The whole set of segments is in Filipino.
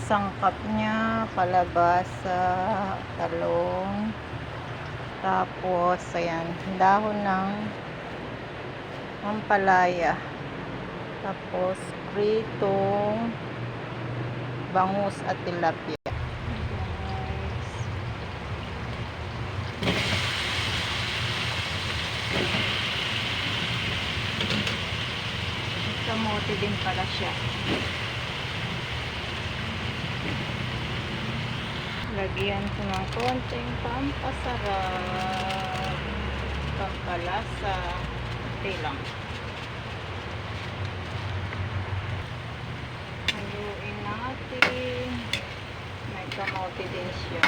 sangkap niya, kalabasa, talong, tapos, ayan, dahon ng ampalaya. Tapos, pritong bangus at tilapia. Kamote din pala siya. Lagyan ko ng konting pampasarap. Pampalasa. Okay lang. Haluin natin. May kamote din siya.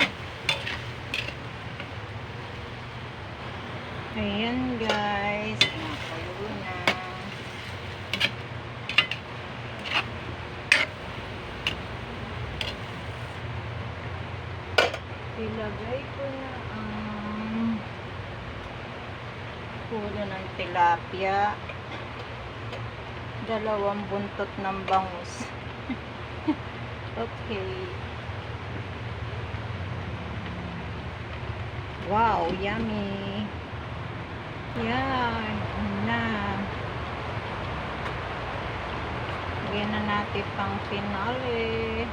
Ayan guys. Nakaluto na. Ilagay ko na ang puno ng tilapia. Dalawang buntot ng bangus. okay. Wow, yummy. Yan, na. Lagyan na natin pang finale.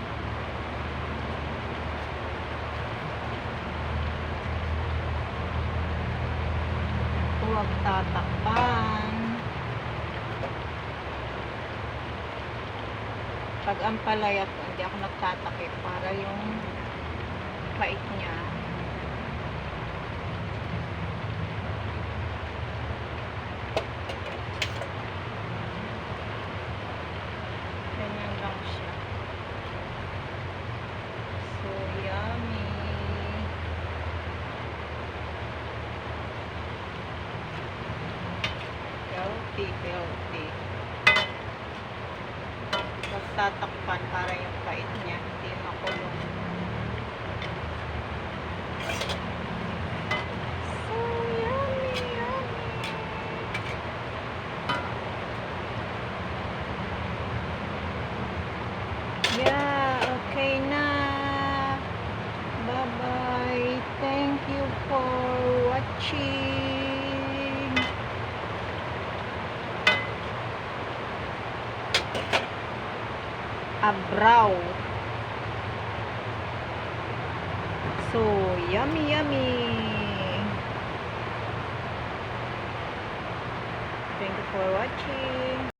Huwag tatakpan. Pag ang palayat, hindi ako nagtatakip para yung pait niya. Ganyan lang siya. So, yummy. Healthy, healthy. Tapos tatakpan para yung pait niya hindi makulong. So yummy, yummy. Yeah, okay na. Bye-bye. Thank you for watching. Abraw. So, yummy, yummy. Thank you for watching.